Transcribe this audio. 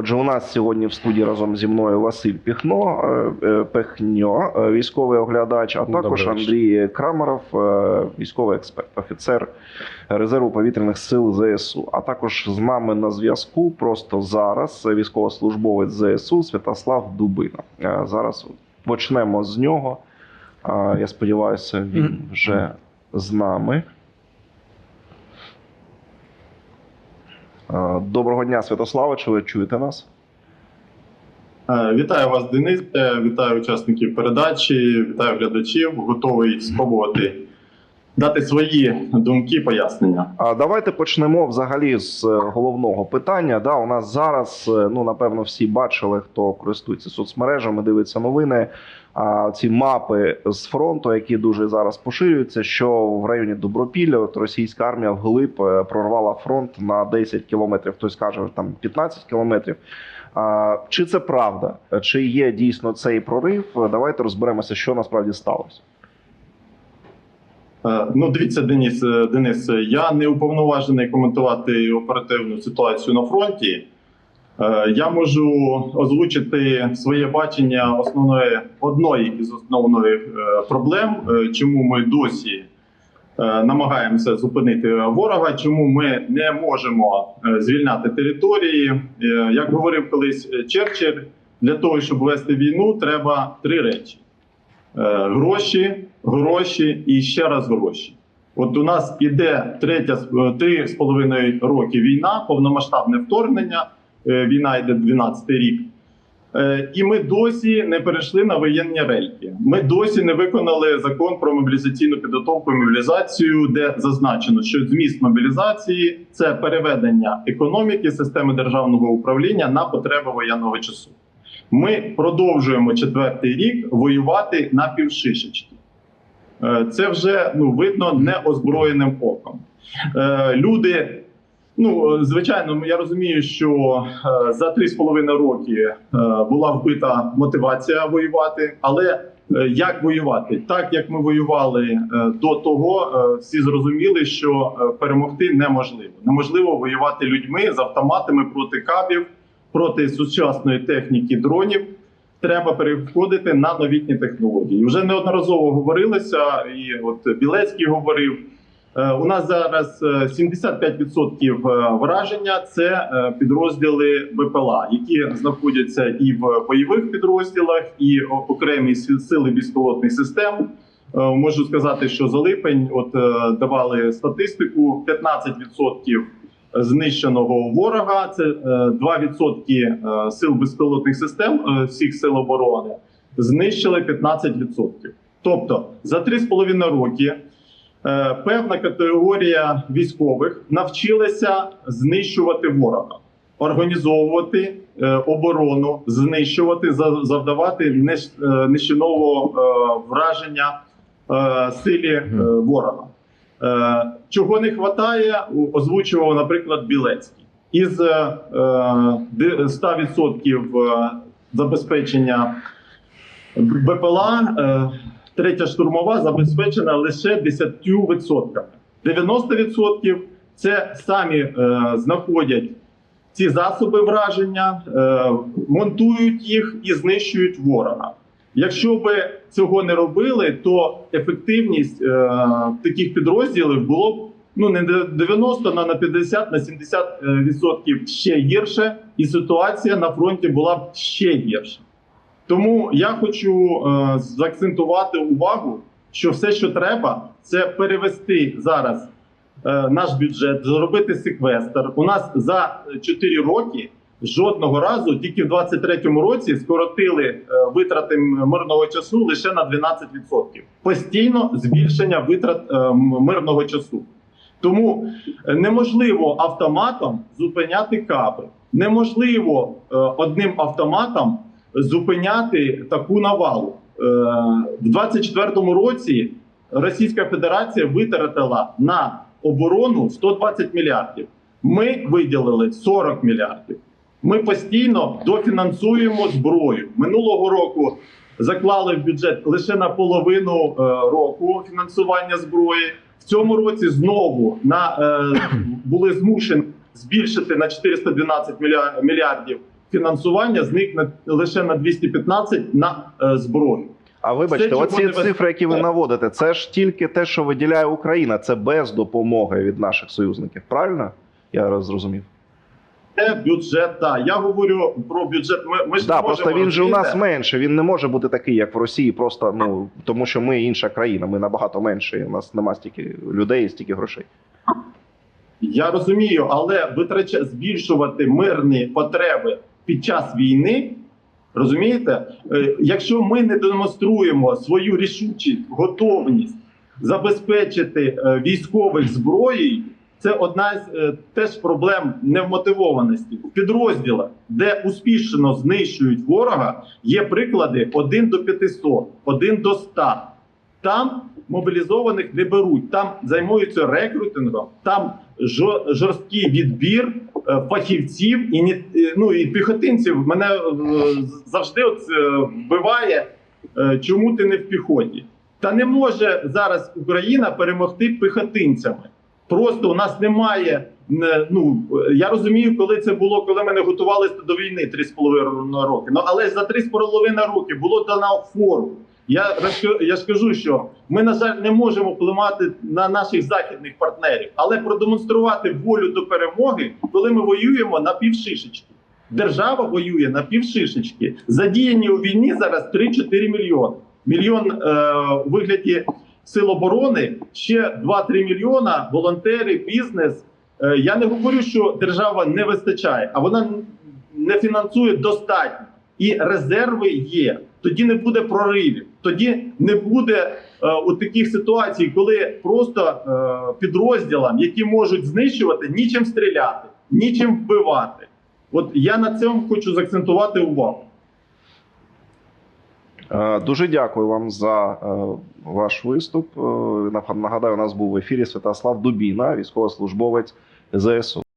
Отже, у нас сьогодні в студії разом зі мною Василь Піхно, е, е, Пехньо, е, військовий оглядач, а також Добрий. Андрій Крамаров, військовий експерт, офіцер резерву повітряних сил ЗСУ. А також з нами на зв'язку просто зараз військовослужбовець ЗСУ Святослав Дубина. Зараз почнемо з нього. Я сподіваюся, він вже з нами. Доброго дня, Святославе. Чи ви чуєте нас? Е, Вітаю вас, Денис. Е, Вітаю учасників передачі, вітаю глядачів. Готовий спробувати дати свої думки, пояснення. А давайте почнемо взагалі з е, головного питання. Да, у нас зараз, е, ну напевно, всі бачили, хто користується соцмережами, дивиться новини. А ці мапи з фронту, які дуже зараз поширюються, що в районі Добропілля от російська армія вглиб е, прорвала фронт на 10 кілометрів. Хтось каже, там 15 кілометрів. Чи це правда? Чи є дійсно цей прорив? Давайте розберемося, що насправді сталося. Е, Ну, дивіться, Денис, е, Денис, я не уповноважений коментувати оперативну ситуацію на фронті. Е, Я можу озвучити своє бачення основної одної із основних е, проблем, е, чому ми досі намагаємося зупинити ворога, чому ми не можемо звільняти території. Як говорив колись Черчилль, для того, щоб вести війну, треба три речі: гроші, гроші і ще раз гроші. От у нас іде третя три з половиною роки війна, повномасштабне вторгнення. Е, Війна йде 12 рік. Е, І ми досі не перейшли на воєнні рельки. Ми досі не виконали закон про мобілізаційну підготовку і мобілізацію, де зазначено, що зміст мобілізації це переведення економіки системи державного управління на потреби воєнного часу. Ми продовжуємо четвертий рік воювати на півшишечки. Е, Це вже ну видно неозброєним оком. Люди, ну звичайно, я розумію, що е, за 3,5 роки е, була вбита мотивація воювати, але е, як воювати? Так як ми воювали до того, всі зрозуміли, що перемогти неможливо. Неможливо воювати людьми з автоматами проти кабів, проти сучасної техніки дронів. Треба переходити на новітні технології. Вже неодноразово говорилося, і от Білецький говорив. Е, У нас зараз е, 75% враження це е, підрозділи БПЛА, які знаходяться і в бойових підрозділах, і окремі сили безпілотних систем. Е, Можу сказати, що за липень от е, давали статистику: 15% знищеного ворога, це е, 2% е, сил безпілотних систем е, всіх сил оборони знищили 15%. Тобто за 3,5 роки е, певна категорія військових навчилася знищувати ворога, організовувати е, оборону, знищувати, завдавати нищ- е, е, враження е, силі е, ворога. Е, Чого не вистачає, озвучував, наприклад, Білецький. Із е, 100% е, забезпечення БПЛА, е, третя штурмова забезпечена лише 10%. 90% це самі е, знаходять ці засоби враження, е, монтують їх і знищують ворога. Якщо би цього не робили, то ефективність е, таких підрозділів було б ну не 90, але на 50, на 70 е, відсотків ще гірше, і ситуація на фронті була б ще гірша. Тому я хочу е, заакцентувати увагу, що все, що треба, це перевести зараз е, наш бюджет, зробити секвестр. У нас за 4 роки жодного разу, тільки в 23-му році, скоротили е, витрати мирного часу лише на 12%. Постійно збільшення витрат е, мирного часу. Тому е, неможливо автоматом зупиняти каби. Неможливо е, одним автоматом зупиняти таку навалу. Е, В 24-му році Російська Федерація витратила на оборону 120 мільярдів. Ми виділили 40 мільярдів. Ми постійно дофінансуємо зброю. Минулого року заклали в бюджет лише на половину е, року фінансування зброї. В цьому році знову на е, були змушені збільшити на 412 мілья- мільярдів фінансування зникне лише на 215 на е, зброю. А вибачте, Все, оці цифри, які ви наводите, це ж тільки те, що виділяє Україна, це без допомоги від наших союзників. Правильно? Я зрозумів. Це бюджет. Так, я говорю про бюджет. Ми, ми ж Да, не просто він же у нас менше. Він не може бути такий, як в Росії, просто ну тому, що ми інша країна. Ми набагато менше. У нас нема стільки людей і стільки грошей. Я розумію, але витрача збільшувати мирні потреби під час війни. Розумієте, Е, якщо ми не демонструємо свою рішучість, готовність забезпечити е, військових зброєю, це одна з е, теж проблем невмотивованості в підрозділах, де успішно знищують ворога. Є приклади 1 до 500, 1 до 100. Там мобілізованих не беруть, там займаються рекрутингом, там жорсткий відбір е, фахівців і е, ну і піхотинців. Мене е, завжди от, вбиває, чому ти не в піхоті. Та не може зараз Україна перемогти піхотинцями. Просто у нас немає. Ну я розумію, коли це було, коли ми не готувалися до війни 3,5 роки. Ну але за 3,5 роки було дано фору. Я я ж кажу, що ми на жаль не можемо впливати на наших західних партнерів, але продемонструвати волю до перемоги, коли ми воюємо на півшишечки. Держава воює на півшишечки. Задіяні у війні зараз 3-4 мільйони. Мільйон е, у вигляді сил оборони, ще 2-3 мільйона волонтери, бізнес. Е, я не говорю, що держава не вистачає, а вона не фінансує достатньо. І резерви є. Тоді не буде проривів. Тоді не буде е, у таких ситуацій, коли просто е, підрозділам, які можуть знищувати, нічим стріляти, нічим вбивати. От я на цьому хочу заакцентувати увагу. Е, Дуже дякую вам за е, ваш виступ. Е, Нагадаю, у нас був в ефірі Святослав Дубіна, військовослужбовець ЗСУ.